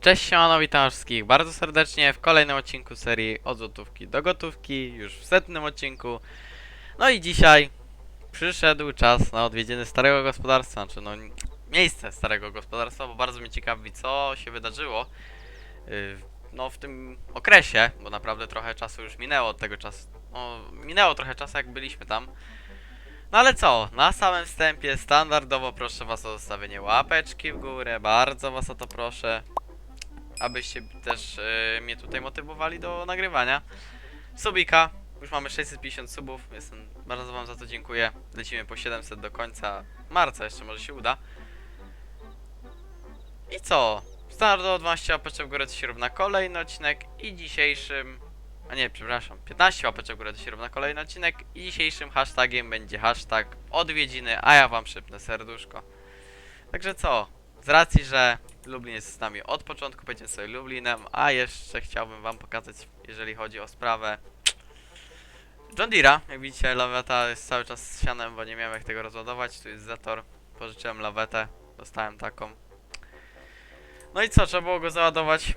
Cześć siemano, witam wszystkich bardzo serdecznie w kolejnym odcinku serii od złotówki do gotówki, już w setnym odcinku. No i dzisiaj przyszedł czas na odwiedziny starego gospodarstwa, znaczy no miejsce starego gospodarstwa, bo bardzo mnie ciekawi co się wydarzyło yy, no w tym okresie, bo naprawdę trochę czasu już minęło od tego czasu, no minęło trochę czasu jak byliśmy tam. No ale co, na samym wstępie standardowo proszę was o zostawienie łapeczki w górę, bardzo was o to proszę abyście też e, mnie tutaj motywowali do nagrywania. Subika, już mamy 650 subów, jestem, bardzo wam za to dziękuję. Lecimy po 700 do końca marca, jeszcze może się uda. I co? Standardowo 12 łapeczek w górę to się równa kolejny odcinek i dzisiejszym... A nie, przepraszam, 15 łapeczek w górę to się równa kolejny odcinek i dzisiejszym hashtagiem będzie hashtag odwiedziny, a ja wam szybnę serduszko. Także co? Z racji, że Lublin jest z nami od początku, będziemy sobie Lublinem, a jeszcze chciałbym wam pokazać, jeżeli chodzi o sprawę John Deere'a. Jak widzicie, laweta jest cały czas sianem, bo nie miałem jak tego rozładować. Tu jest zator, pożyczyłem lawetę, dostałem taką. No i co, trzeba było go załadować.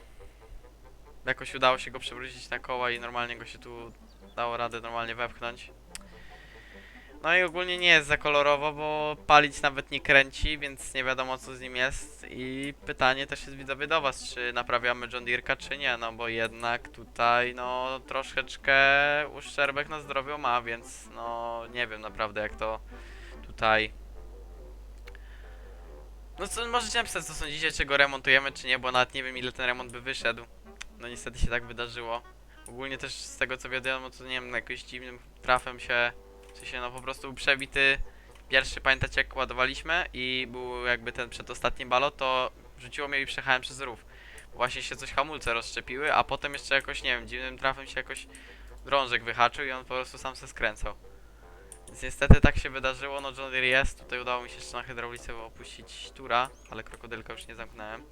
Jakoś udało się go przewrócić na koła i normalnie go się tu dało radę normalnie wepchnąć. No i ogólnie nie jest za kolorowo, bo palić nawet nie kręci, więc nie wiadomo co z nim jest. I pytanie też jest widzowie do was, czy naprawiamy John Deere'ka, czy nie, no bo jednak tutaj no troszeczkę uszczerbek na zdrowiu ma, więc no nie wiem naprawdę jak to tutaj... No co, możecie napisać co sądzicie, czy go remontujemy, czy nie, bo nawet nie wiem ile ten remont by wyszedł. No niestety się tak wydarzyło. Ogólnie też z tego co wiadomo, to nie wiem, jakimś dziwnym trafem się w sensie no po prostu przebity pierwszy, pamiętacie jak ładowaliśmy i był jakby ten przedostatni balot, to rzuciło mnie i przejechałem przez rów. Właśnie się coś hamulce rozszczepiły, a potem jeszcze jakoś, nie wiem, dziwnym trafem się jakoś drążek wyhaczył i on po prostu sam se skręcał. Więc niestety tak się wydarzyło, no John Deere jest, tutaj udało mi się jeszcze na hydraulice opuścić tura, ale krokodylka już nie zamknąłem.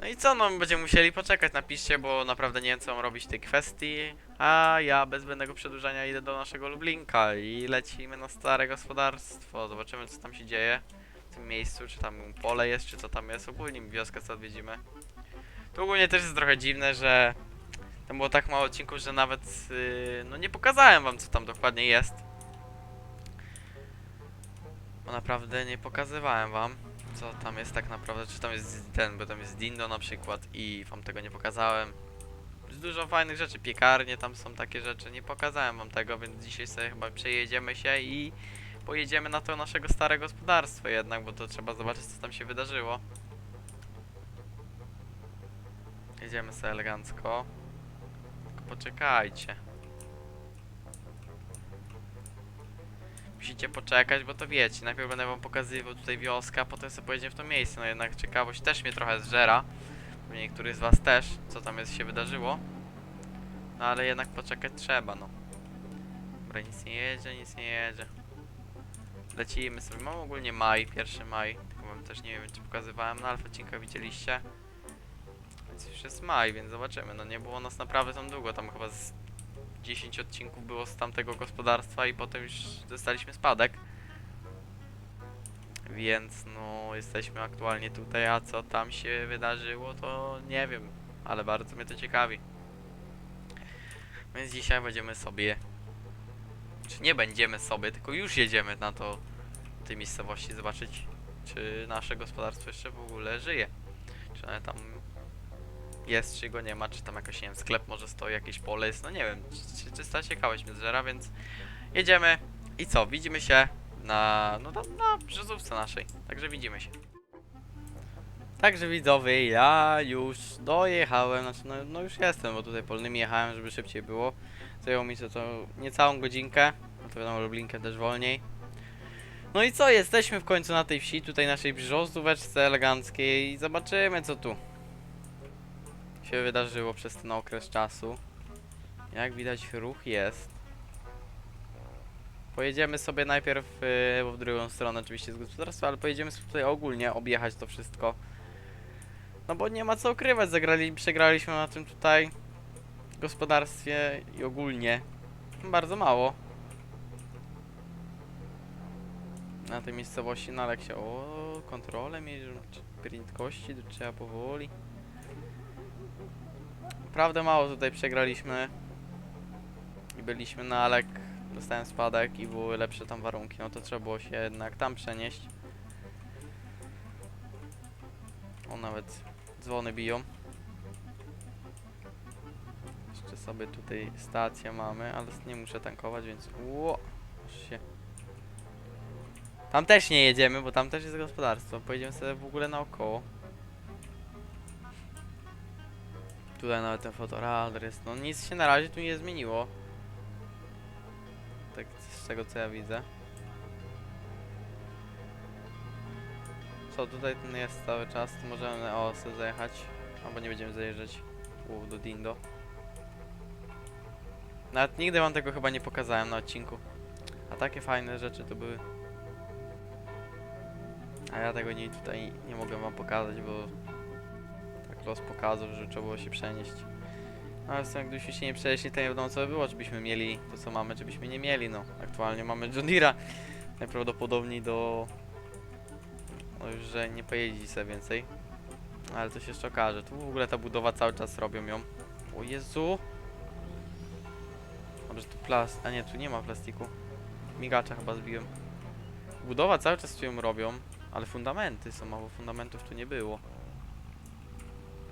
No i co, no będziemy musieli poczekać, napiszcie, bo naprawdę nie wiem co mam robić w tej kwestii. A ja bez zbędnego przedłużania idę do naszego Lublinka i lecimy na stare gospodarstwo. Zobaczymy co tam się dzieje w tym miejscu, czy tam pole jest, czy co tam jest. Ogólnie wioskę co odwiedzimy. Tu ogólnie też jest trochę dziwne, że tam było tak mało odcinków, że nawet yy, no nie pokazałem wam co tam dokładnie jest. Bo naprawdę nie pokazywałem wam co tam jest tak naprawdę, czy tam jest ten, bo tam jest Dindo na przykład i wam tego nie pokazałem. Dużo fajnych rzeczy, piekarnie tam są takie rzeczy, nie pokazałem wam tego, więc dzisiaj sobie chyba przejedziemy się i pojedziemy na to naszego stare gospodarstwo jednak, bo to trzeba zobaczyć co tam się wydarzyło. Jedziemy sobie elegancko. Tylko poczekajcie. Musicie poczekać, bo to wiecie, najpierw będę wam pokazywał tutaj wioskę, a potem sobie pojedziemy w to miejsce. No jednak ciekawość też mnie trochę zżera. Niektórych z was też, co tam jest się wydarzyło. No ale jednak poczekać trzeba, no. Dobra, nic nie jedzie, nic nie jedzie. Lecimy sobie, mam ogólnie maj, pierwszy maj. Tylko wam też nie wiem, czy pokazywałem na alfa odcinkach, widzieliście. Więc już jest maj, więc zobaczymy. No nie było nas naprawdę tam długo, tam chyba z 10 odcinków było z tamtego gospodarstwa i potem już dostaliśmy spadek. Więc no jesteśmy aktualnie tutaj, a co tam się wydarzyło to nie wiem, ale bardzo mnie to ciekawi. Więc dzisiaj będziemy sobie, czy nie będziemy sobie, tylko już jedziemy na to, tej miejscowości zobaczyć, czy nasze gospodarstwo jeszcze w ogóle żyje. Czy one tam jest, czy go nie ma, czy tam jakoś, nie wiem, sklep może stoi, jakieś pole jest, no nie wiem, czy- czy- czysta ciekawość mnie zżera, więc jedziemy i co, widzimy się na, no na naszej, także widzimy się. Także widzowie, ja już dojechałem, znaczy no, no już jestem, bo tutaj polnymi jechałem, żeby szybciej było. Zajęło mi to, to niecałą godzinkę, no to wiadomo, Lublinkę też wolniej. No i co, jesteśmy w końcu na tej wsi, tutaj naszej brzozóweczce eleganckiej i zobaczymy co tu się wydarzyło przez ten okres czasu. Jak widać ruch jest. Pojedziemy sobie najpierw yy, w drugą stronę oczywiście z gospodarstwa, ale pojedziemy sobie tutaj ogólnie objechać to wszystko. No bo nie ma co ukrywać, zagrali, przegraliśmy na tym tutaj gospodarstwie i ogólnie bardzo mało. Na tej miejscowości, no ale się... O kontrolę mieć, prędkości to trzeba powoli. Naprawdę mało tutaj przegraliśmy. I byliśmy na Alek, dostałem spadek i były lepsze tam warunki, no to trzeba było się jednak tam przenieść. O, nawet dzwony biją. Jeszcze sobie tutaj stację mamy, ale nie muszę tankować, więc ło, się. Tam też nie jedziemy, bo tam też jest gospodarstwo. Pojedziemy sobie w ogóle naokoło. Tutaj nawet ten fotoradar. No nic się na razie tu nie zmieniło. Tak z tego co ja widzę. Co tutaj ten jest cały czas? To możemy o sobie zajechać. Albo nie będziemy zajeżdżać. U, do Dindo. Nawet nigdy wam tego chyba nie pokazałem na odcinku. A takie fajne rzeczy to były. A ja tego nie tutaj nie mogę wam pokazać, bo los pokazał, że trzeba było się przenieść. No ale jak gdybyśmy się nie przenieśli, to nie wiadomo co by było, czy byśmy mieli to co mamy, czy byśmy nie mieli, no. Aktualnie mamy John Deere'a. Najprawdopodobniej do... No już, że nie pojeździ sobie więcej. Ale to się jeszcze okaże. Tu w ogóle ta budowa cały czas robią ją. O Jezu! Może tu plast... A nie, tu nie ma plastiku. Migacza chyba zbiłem. Budowa cały czas tu ją robią, ale fundamenty są, bo fundamentów tu nie było.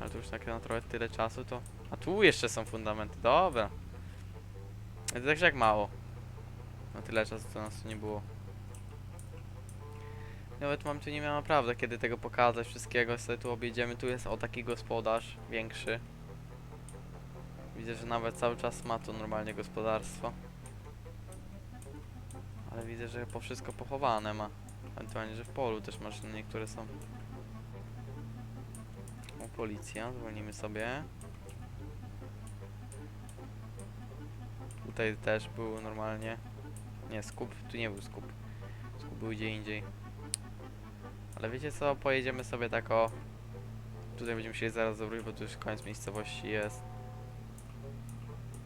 Ale to już tak na trochę tyle czasu to... A tu jeszcze są fundamenty, dobra. To także jak mało. Na tyle czasu to nas tu nie było. Nawet mam tu nie miałem naprawdę kiedy tego pokazać wszystkiego, sobie tu objedziemy, tu jest o taki gospodarz, większy. Widzę, że nawet cały czas ma tu normalnie gospodarstwo. Ale widzę, że po wszystko pochowane ma. Ewentualnie, że w polu też maszyny niektóre są. Policja, zwolnimy sobie. Tutaj też był normalnie. Nie, skup, tu nie był skup. Skup był gdzie indziej. Ale wiecie co, pojedziemy sobie tak o... Tutaj będziemy musieli zaraz zawrócić, bo tu już koniec miejscowości jest.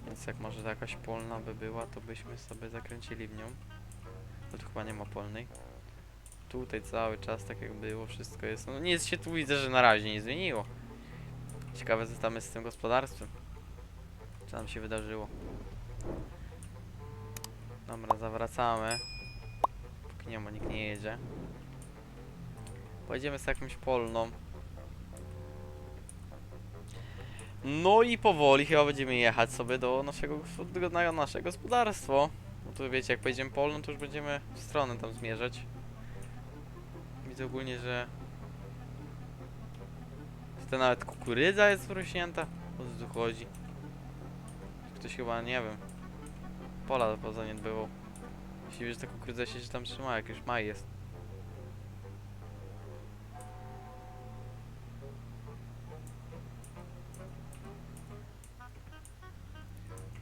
Więc jak może jakaś polna by była, to byśmy sobie zakręcili w nią. No tu chyba nie ma polnej. Tutaj cały czas tak jak było, wszystko jest. No nic się tu widzę, że na razie nie zmieniło. Ciekawe co tam jest z tym gospodarstwem. Co nam się wydarzyło. Dobra, zawracamy. Póki nie ma, nikt nie jedzie. Pojedziemy z jakąś polną. No i powoli chyba będziemy jechać sobie do naszego, na nasze gospodarstwo. No wiecie, jak pojedziemy polną, to już będziemy w stronę tam zmierzać. Widzę ogólnie, że... Tutaj nawet kukurydza jest wrośnięta. O co tu chodzi? Ktoś chyba, nie wiem, pola pozaniedbywał. Jeśli wiesz, ta kukurydza się tam trzyma, jak już maj jest.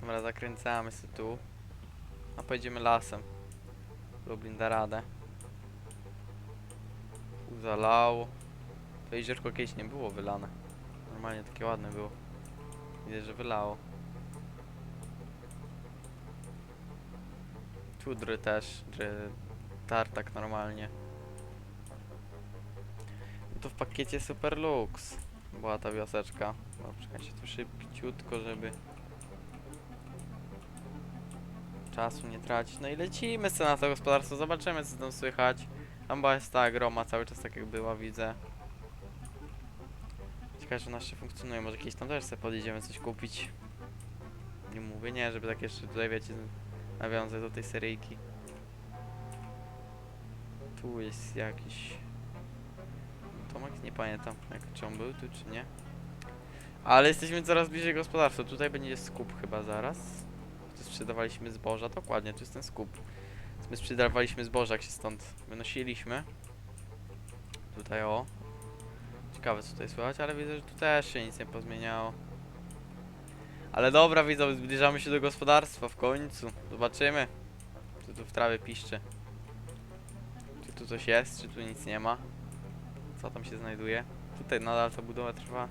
Dobra, zakręcamy się tu. A pojedziemy lasem. Lublin da radę. Tu zalało. To jeziorko kiedyś nie było wylane. Normalnie takie ładne było. Widzę, że wylało. Tu dry też, dry tartak normalnie. No to w pakiecie Super Lux była ta wioseczka. No, czekajcie tu szybciutko, żeby czasu nie tracić. No i lecimy sobie na to gospodarstwo, zobaczymy co tam słychać. Tam była jest ta groma cały czas tak jak była, widzę. Ciekawe, że ona jeszcze funkcjonuje, może kiedyś tam też sobie podjedziemy coś kupić. Nie mówię, nie, żeby tak jeszcze tutaj, wiecie, nawiązać do tej seryjki. Tu jest jakiś... Tomek? Nie pamiętam, jak, czy on był tu, czy nie. Ale jesteśmy coraz bliżej gospodarstwa. Tutaj będzie skup chyba zaraz. Tu sprzedawaliśmy zboża, dokładnie, tu jest ten skup. My sprzedawaliśmy zboża, jak się stąd wynosiliśmy. Tutaj o. Ciekawe co tutaj słychać, ale widzę, że tu też się nic nie pozmieniało. Ale dobra, widzę, zbliżamy się do gospodarstwa w końcu. Zobaczymy. Co tu w trawie piszczy. Czy tu coś jest, czy tu nic nie ma. Co tam się znajduje. Tutaj nadal ta budowa trwa.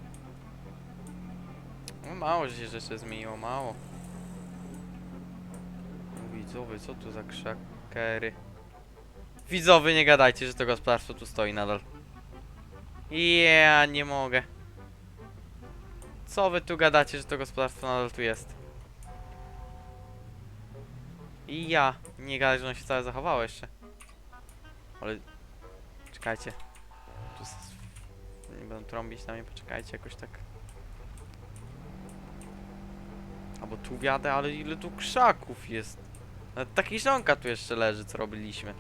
No mało że się rzeczy zmieniło, mało. Widzowie, co tu za krzakery? Widzowie, nie gadajcie, że to gospodarstwo tu stoi nadal. Ja nie mogę. Co wy tu gadacie, że to gospodarstwo nadal tu jest? I ja. Nie gadać, że ono się całe zachowało jeszcze. Ale... Czekajcie. Tu nie będą trąbić na mnie, poczekajcie jakoś tak. Albo tu wiadę, ale ile tu krzaków jest. Nawet taki żonka tu jeszcze leży, co robiliśmy.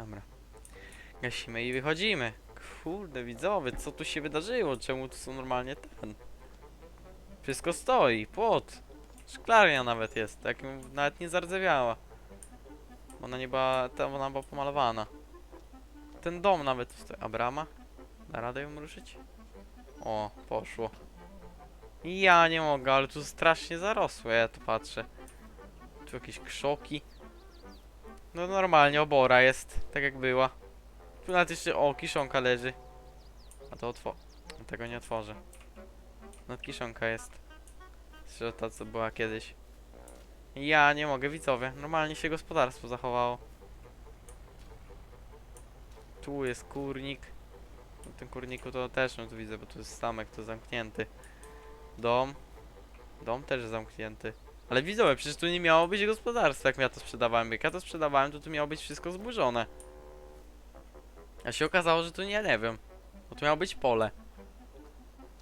Dobra. Gasimy i wychodzimy. Kurde, widzowie, co tu się wydarzyło? Czemu tu są normalnie ten? Wszystko stoi, płot. Szklarnia nawet jest, tak nawet nie zardzewiała. Ona nie była, ta, ona była pomalowana. Ten dom nawet stoi. A brama? Da radę ją ruszyć? O, poszło. Ja nie mogę, ale tu strasznie zarosłe, ja tu patrzę. Tu jakieś krzoki. No normalnie obora jest, tak jak była. Tu nawet jeszcze, o, kiszonka leży. A to otwo... Tego nie otworzę. No kiszonka jest. Że ta co była kiedyś. Ja nie mogę, widzowie. Normalnie się gospodarstwo zachowało. Tu jest kurnik. W tym kurniku to też, no tu widzę, bo tu jest stamek, to zamknięty. Dom. Dom też zamknięty. Ale widzowie, przecież tu nie miało być gospodarstwa, jak ja to sprzedawałem. Jak ja to sprzedawałem, to tu miało być wszystko zburzone. A się okazało, że tu nie, nie wiem. Bo tu miało być pole.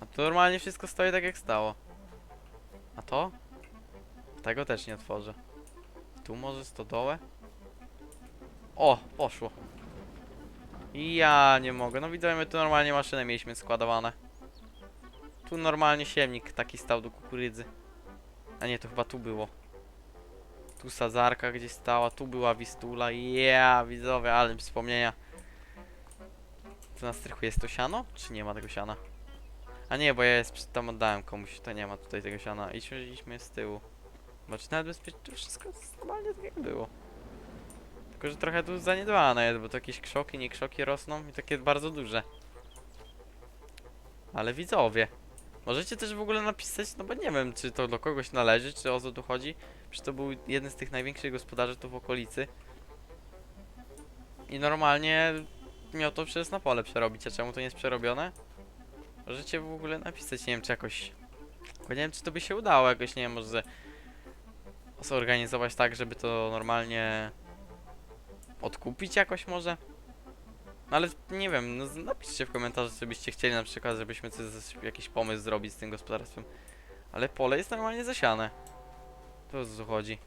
A tu normalnie wszystko stoi tak jak stało. A to? Tego też nie otworzę. Tu może stodołę? O, poszło. Ja nie mogę. No widzimy, tu normalnie maszynę mieliśmy składowane. Tu normalnie siemnik taki stał do kukurydzy. A nie, to chyba tu było. Tu sadzarka gdzieś stała, tu była wistula. Ja, widzowie, ale wspomnienia. Tu na strychu jest to siano? Czy nie ma tego siana? A nie, bo ja jest tam oddałem komuś, to nie ma tutaj tego siana. Idźmy, idźmy z tyłu. Bo czy nawet bezpiecznie, to wszystko normalnie tak było. Tylko, że trochę tu zaniedbane jest, bo to jakieś krzoki, nie krzoki rosną i takie bardzo duże. Ale widzowie, możecie też w ogóle napisać, no bo nie wiem, czy to do kogoś należy, czy o co tu chodzi. Przecież to był jeden z tych największych gospodarzy tu w okolicy. I normalnie miał to przecież na pole przerobić, a czemu to nie jest przerobione? Możecie w ogóle napisać, nie wiem, czy jakoś... Tylko nie wiem, czy to by się udało jakoś, nie wiem, może zorganizować tak, żeby to normalnie odkupić jakoś może? No ale nie wiem, no napiszcie w komentarzu, co byście chcieli na przykład, żebyśmy coś, jakiś pomysł zrobić z tym gospodarstwem. Ale pole jest normalnie zasiane. To co chodzi?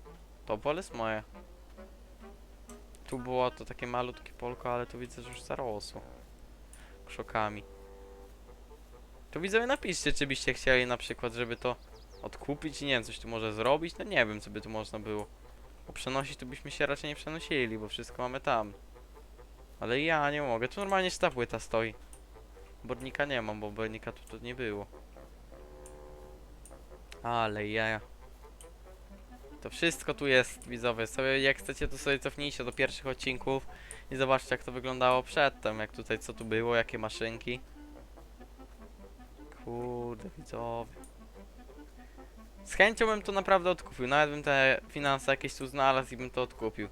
To pole jest moje. Tu było to takie malutkie polko, ale tu widzę, że już zarosło. Krzokami. To widzowie napiszcie, czy byście chcieli na przykład, żeby to odkupić i nie wiem, coś tu może zrobić. No nie wiem, co by tu można było. Bo przenosić to byśmy się raczej nie przenosili, bo wszystko mamy tam. Ale ja nie mogę. Tu normalnie ta płyta stoi. Bornika nie mam, bo bornika tu, tu nie było. Ale jaja. To wszystko tu jest, widzowie. Sobie jak chcecie, to sobie cofnijcie do pierwszych odcinków i zobaczcie jak to wyglądało przedtem, jak tutaj co tu było, jakie maszynki. Kurde, widzowie. Z chęcią bym to naprawdę odkupił. Nawet bym te finanse jakieś tu znalazł i bym to odkupił.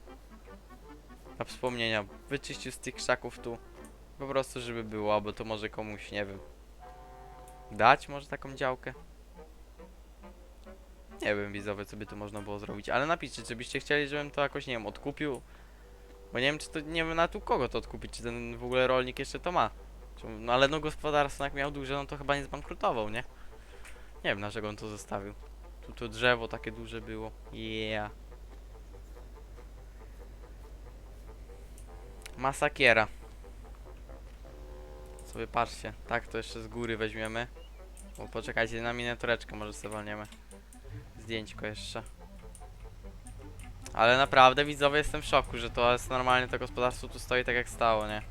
Na wspomnienia. Wyczyścił z tych krzaków tu. Po prostu, żeby było, albo to może komuś, nie wiem. Dać może taką działkę? Nie wiem, widzowie, co by tu można było zrobić. Ale napiszcie, czy byście chcieli, żebym to jakoś, nie wiem, odkupił. Bo nie wiem, czy to, nie wiem na tu kogo to odkupić, czy ten w ogóle rolnik jeszcze to ma. No ale no gospodarstwo jak miał duże, no to chyba nie zbankrutował, nie? Nie wiem, dlaczego on to zostawił. Tu to drzewo takie duże było. Yeah. Masakiera. Sobie patrzcie. Tak, to jeszcze z góry weźmiemy. O, poczekajcie, na miniatureczkę może sobie walniemy. Zdjęćko jeszcze. Ale naprawdę widzowie jestem w szoku, że to jest normalnie to gospodarstwo tu stoi tak jak stało, nie?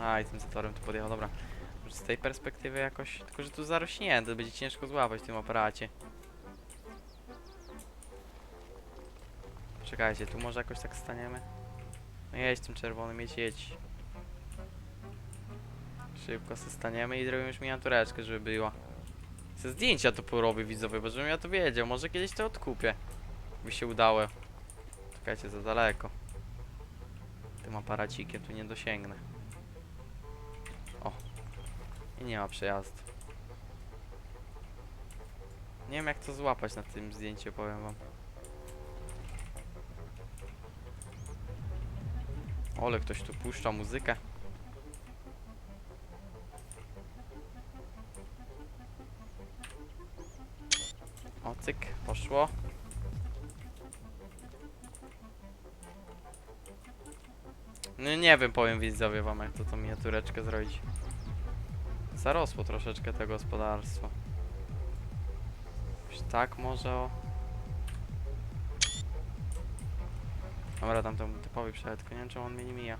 A i tym zatorem tu podjechał, dobra. Z tej perspektywy jakoś, tylko że tu zarośnięte, będzie ciężko złapać w tym aparacie. Czekajcie, tu może jakoś tak staniemy. No jedź tym czerwonym, jedź, jedź. Szybko se staniemy i zrobimy już miniatureczkę, żeby była. Chcę zdjęcia to porobię widzowie, bo żebym ja to wiedział. Może kiedyś to odkupię. By się udało. Czekajcie, za daleko. Tym aparacikiem tu nie dosięgnę. O. I nie ma przejazdu. Nie wiem jak to złapać na tym zdjęciu, powiem wam. Ole, ktoś tu puszcza muzykę. O, cyk, poszło. No nie wiem, powiem widzowie wam jak to tą miniatureczkę zrobić. Zarosło troszeczkę to gospodarstwo. Jakoś tak może o... Dobra, tam to typowy przejazd, tylko nie wiem czemu on mnie nie mija.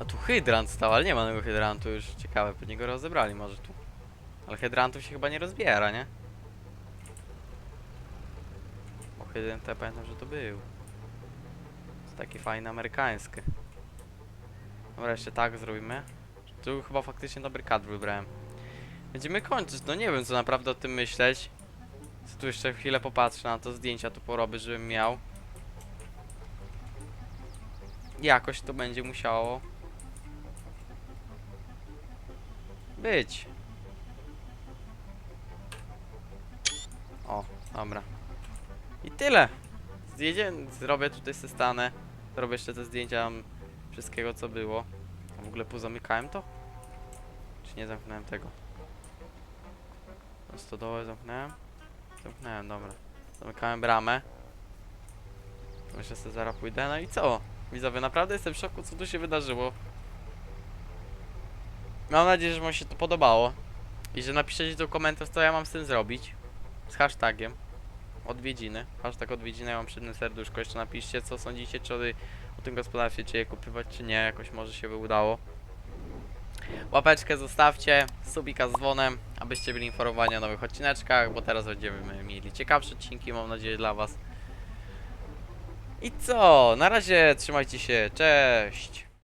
A tu hydrant stał, ale nie ma tego hydrantu już. Ciekawe, pewnie go rozebrali może tu. Ale hydrantów się chyba nie rozbiera, nie? Bo hydrant ja pamiętam, że to był. To takie fajne amerykańskie. Dobra, jeszcze tak zrobimy. Tu chyba faktycznie dobry kadr wybrałem. Będziemy kończyć, no nie wiem co naprawdę o tym myśleć. Tu jeszcze chwilę popatrzę na to zdjęcia tu porobię, żebym miał. Jakoś to będzie musiało być. O, dobra. I tyle. Zjedzie, zrobię tutaj se stanę. Zrobię jeszcze te zdjęcia wszystkiego co było. W ogóle pozamykałem to? Czy nie zamknąłem tego? Stodołę zamknąłem? Zamknąłem, dobra. Zamykałem bramę. Jeszcze sobie zaraz pójdę. No i co? Widzowie, naprawdę jestem w szoku, co tu się wydarzyło. Mam nadzieję, że wam się to podobało. I że napiszecie tu komentarz, co ja mam z tym zrobić. Z hashtagiem. Odwiedziny. Hashtag odwiedziny, ja mam przy tym serduszko. Jeszcze napiszcie, co sądzicie, czy o tym gospodarstwie, czy je kupywać, czy nie. Jakoś może się by udało. Łapeczkę zostawcie, subika z dzwonem, abyście byli informowani o nowych odcineczkach, bo teraz będziemy mieli ciekawsze odcinki, mam nadzieję, dla was. I co? Na razie trzymajcie się, cześć!